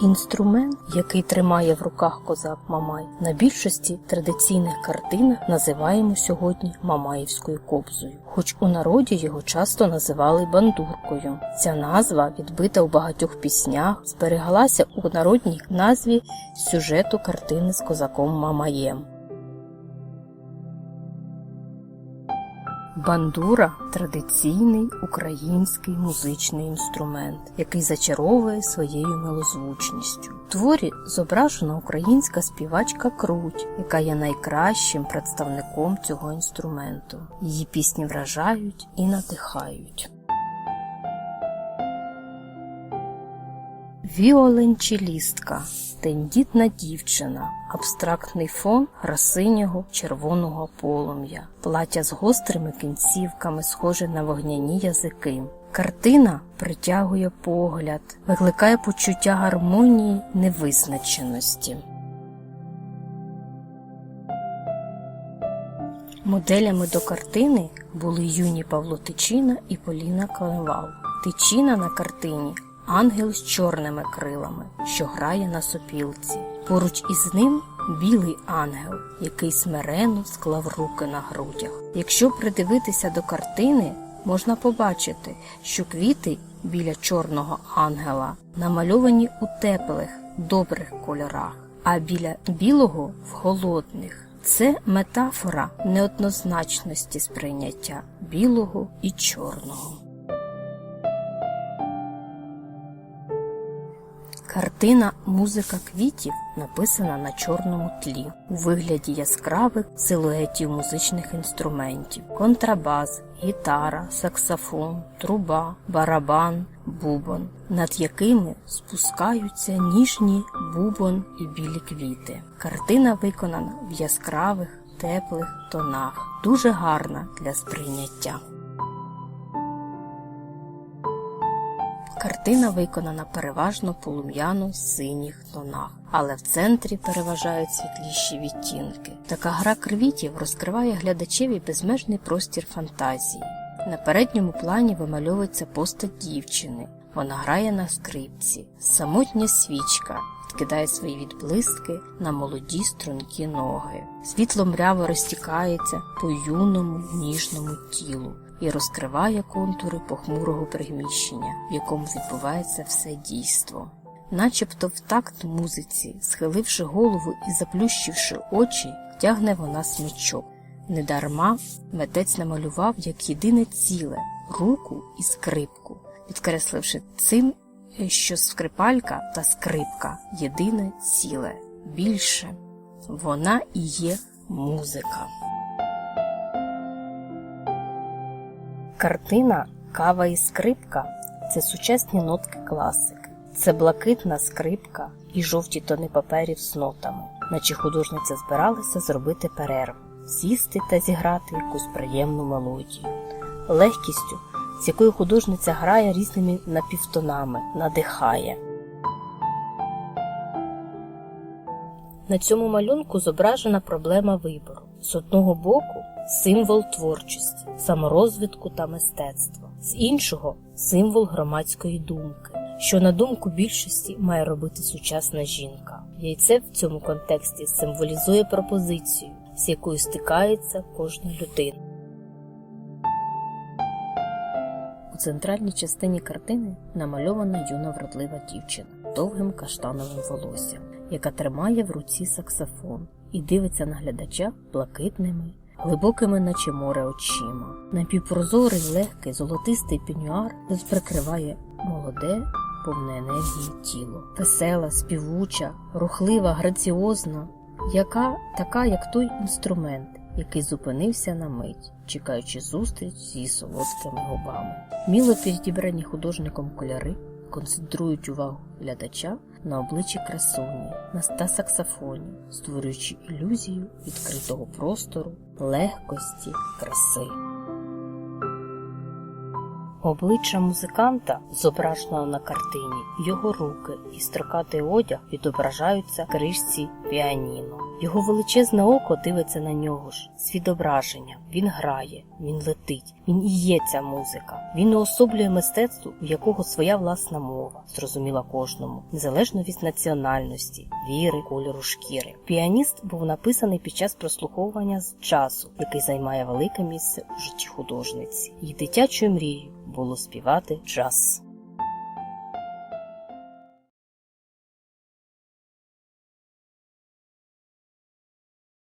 Інструмент, який тримає в руках козак Мамай, на більшості традиційних картинах називаємо сьогодні Мамаївською кобзою, хоч у народі його часто називали бандуркою. Ця назва, відбита у багатьох піснях, зберігалася у народній назві сюжету картини з козаком Мамаєм. Бандура традиційний український музичний інструмент, який зачаровує своєю милозвучністю. В творі зображена українська співачка Круть, яка є найкращим представником цього інструменту. Її пісні вражають і надихають. Віоленчелістка тендітна дівчина, абстрактний фон красинього червоного полум'я, плаття з гострими кінцівками, схоже на вогняні язики. Картина притягує погляд, викликає почуття гармонії невизначеності. Моделями до картини були юні Павло Тичина і Поліна Коновал. Тичина на картині ангел з чорними крилами, що грає на сопілці. Поруч із ним білий ангел, який смиренно склав руки на грудях. Якщо придивитися до картини, можна побачити, що квіти біля чорного ангела намальовані у теплих, добрих кольорах, а біля білого в холодних. Це метафора неоднозначності сприйняття білого і чорного. Картина Музика квітів написана на чорному тлі у вигляді яскравих силуетів музичних інструментів: контрабас, гітара, саксофон, труба, барабан, бубон, над якими спускаються ніжні бубон і білі квіти. Картина виконана в яскравих, теплих тонах, дуже гарна для сприйняття. Картина виконана переважно полум'яно синіх тонах, але в центрі переважають світліші відтінки. Така гра квітів розкриває глядачеві безмежний простір фантазії. На передньому плані вимальовується постать дівчини. Вона грає на скрипці. Самотня свічка відкидає свої відблиски на молоді стрункі ноги. Світло мряво розтікається по юному ніжному тілу і розкриває контури похмурого приміщення, в якому відбувається все дійство. Начебто в такт музиці, схиливши голову і заплющивши очі, тягне вона смичок. Недарма митець намалював як єдине ціле руку і скрипку, підкресливши цим, що скрипалька та скрипка єдине ціле. Більше вона і є музика. Картина Кава і скрипка це сучасні нотки класики. Це блакитна скрипка і жовті тони паперів з нотами, наче художниця збиралася зробити перерву, сісти та зіграти якусь приємну мелодію. Легкістю, з якою художниця грає різними напівтонами, надихає. На цьому малюнку зображена проблема вибору. З одного боку символ творчості, саморозвитку та мистецтва, з іншого символ громадської думки, що на думку більшості має робити сучасна жінка. Яйце в цьому контексті символізує пропозицію, з якою стикається кожна людина. У центральній частині картини намальована юна вродлива дівчина довгим каштановим волоссям, яка тримає в руці саксофон і дивиться на глядача блакитними, глибокими, наче море очима. Напівпрозорий, легкий, золотистий пенюар прикриває молоде, повне енергії тіло, весела, співуча, рухлива, граціозна, яка така, як той інструмент, який зупинився на мить, чекаючи зустріч зі солодкими губами. Міло підібрані художником кольори концентрують увагу глядача на обличчі красуні, на ста саксофоні, створюючи ілюзію відкритого простору, легкості, краси. Обличчя музиканта, зображеного на картині, його руки і строкатий одяг відображаються кришці піаніно. Його величезне око дивиться на нього ж з відображенням. Він грає, він летить, він і є ця музика. Він уособлює мистецтво, у якого своя власна мова, зрозуміла кожному, незалежно від національності, віри, кольору шкіри. Піаніст був написаний під час прослуховування з часу, який займає велике місце у житті художниці. Її дитячою мрією було співати джаз.